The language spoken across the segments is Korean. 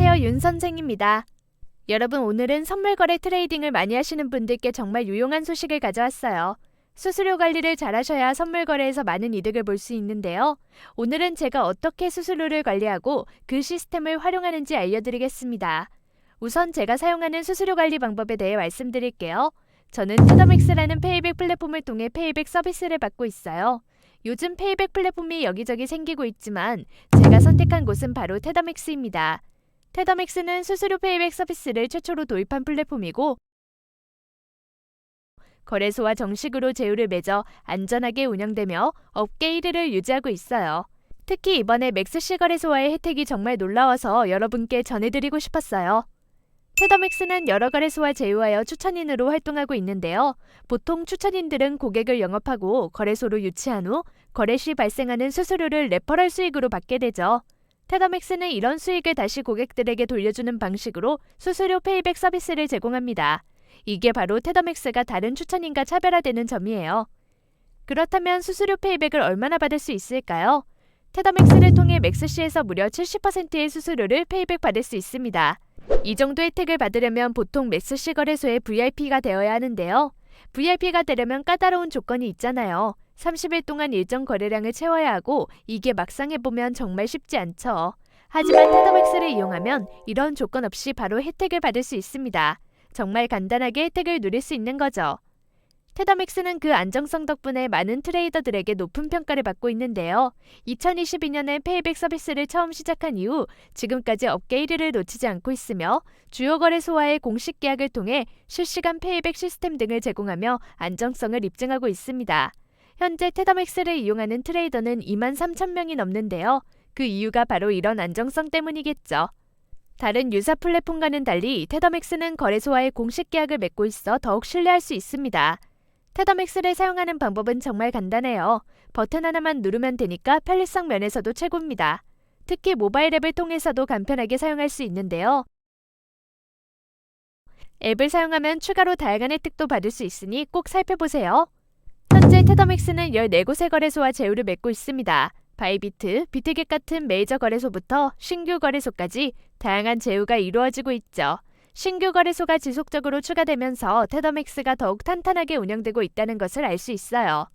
안녕하세요. 윤 선생입니다. 여러분, 오늘은 선물 거래 트레이딩을 많이 하시는 분들께 정말 유용한 소식을 가져왔어요. 수수료 관리를 잘 하셔야 선물 거래에서 많은 이득을 볼 수 있는데요. 오늘은 제가 어떻게 수수료를 관리하고 그 시스템을 활용하는지 알려드리겠습니다. 우선 제가 사용하는 수수료 관리 방법에 대해 말씀드릴게요. 저는 테더맥스라는 페이백 플랫폼을 통해 페이백 서비스를 받고 있어요. 요즘 페이백 플랫폼이 여기저기 생기고 있지만 제가 선택한 곳은 바로 테더맥스입니다. 테더맥스는 수수료 페이백 서비스를 최초로 도입한 플랫폼이고 거래소와 정식으로 제휴를 맺어 안전하게 운영되며 업계 1위를 유지하고 있어요. 특히 이번에 맥스시 거래소와의 혜택이 정말 놀라워서 여러분께 전해드리고 싶었어요. 테더맥스는 여러 거래소와 제휴하여 추천인으로 활동하고 있는데요. 보통 추천인들은 고객을 영업하고 거래소로 유치한 후 거래 시 발생하는 수수료를 레퍼럴 수익으로 받게 되죠. 테더맥스는 이런 수익을 다시 고객들에게 돌려주는 방식으로 수수료 페이백 서비스를 제공합니다. 이게 바로 테더맥스가 다른 추천인과 차별화되는 점이에요. 그렇다면 수수료 페이백을 얼마나 받을 수 있을까요? 테더맥스를 통해 맥스시에서 무려 70%의 수수료를 페이백 받을 수 있습니다. 이 정도 혜택을 받으려면 보통 맥스시 거래소의 VIP가 되어야 하는데요. VIP가 되려면 까다로운 조건이 있잖아요. 30일 동안 일정 거래량을 채워야 하고 이게 막상 해보면 정말 쉽지 않죠. 하지만 테더맥스를 이용하면 이런 조건 없이 바로 혜택을 받을 수 있습니다. 정말 간단하게 혜택을 누릴 수 있는 거죠. 테더맥스는 그 안정성 덕분에 많은 트레이더들에게 높은 평가를 받고 있는데요. 2022년에 페이백 서비스를 처음 시작한 이후 지금까지 업계 1위를 놓치지 않고 있으며 주요 거래소와의 공식 계약을 통해 실시간 페이백 시스템 등을 제공하며 안정성을 입증하고 있습니다. 현재 테더맥스를 이용하는 트레이더는 2만 3천 명이 넘는데요. 그 이유가 바로 이런 안정성 때문이겠죠. 다른 유사 플랫폼과는 달리 테더맥스는 거래소와의 공식 계약을 맺고 있어 더욱 신뢰할 수 있습니다. 테더맥스를 사용하는 방법은 정말 간단해요. 버튼 하나만 누르면 되니까 편리성 면에서도 최고입니다. 특히 모바일 앱을 통해서도 간편하게 사용할 수 있는데요. 앱을 사용하면 추가로 다양한 혜택도 받을 수 있으니 꼭 살펴보세요. 현재 테더맥스는 14곳의 거래소와 제휴를 맺고 있습니다. 바이비트, 비트겟 같은 메이저 거래소부터 신규 거래소까지 다양한 제휴가 이루어지고 있죠. 신규 거래소가 지속적으로 추가되면서 테더맥스가 더욱 탄탄하게 운영되고 있다는 것을 알 수 있어요.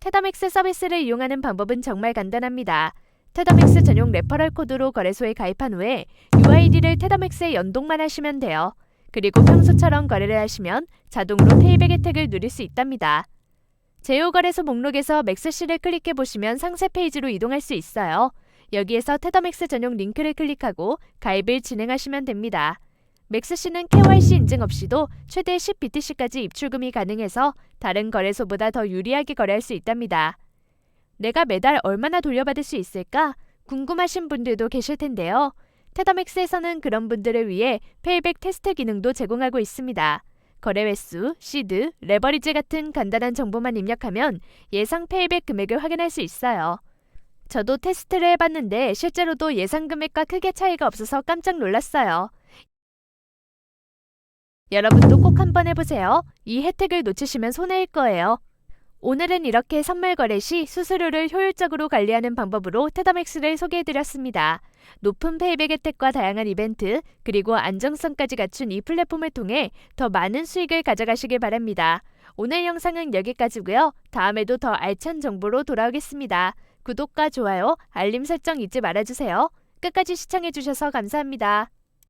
테더맥스 서비스를 이용하는 방법은 정말 간단합니다. 테더맥스 전용 레퍼럴 코드로 거래소에 가입한 후에 UID를 테더맥스에 연동만 하시면 돼요. 그리고 평소처럼 거래를 하시면 자동으로 페이백 혜택을 누릴 수 있답니다. 제휴 거래소 목록에서 맥스시를 클릭해 보시면 상세 페이지로 이동할 수 있어요. 여기에서 테더맥스 전용 링크를 클릭하고 가입을 진행하시면 됩니다. 맥스시는 KYC 인증 없이도 최대 10BTC까지 입출금이 가능해서 다른 거래소보다 더 유리하게 거래할 수 있답니다. 내가 매달 얼마나 돌려받을 수 있을까? 궁금하신 분들도 계실 텐데요. 테더맥스에서는 그런 분들을 위해 페이백 테스트 기능도 제공하고 있습니다. 거래 횟수, 시드, 레버리지 같은 간단한 정보만 입력하면 예상 페이백 금액을 확인할 수 있어요. 저도 테스트를 해봤는데 실제로도 예상 금액과 크게 차이가 없어서 깜짝 놀랐어요. 여러분도 꼭 한번 해보세요. 이 혜택을 놓치시면 손해일 거예요. 오늘은 이렇게 선물 거래 시 수수료를 효율적으로 관리하는 방법으로 테더맥스를 소개해드렸습니다. 높은 페이백 혜택과 다양한 이벤트, 그리고 안정성까지 갖춘 이 플랫폼을 통해 더 많은 수익을 가져가시길 바랍니다. 오늘 영상은 여기까지고요. 다음에도 더 알찬 정보로 돌아오겠습니다. 구독과 좋아요, 알림 설정 잊지 말아주세요. 끝까지 시청해주셔서 감사합니다.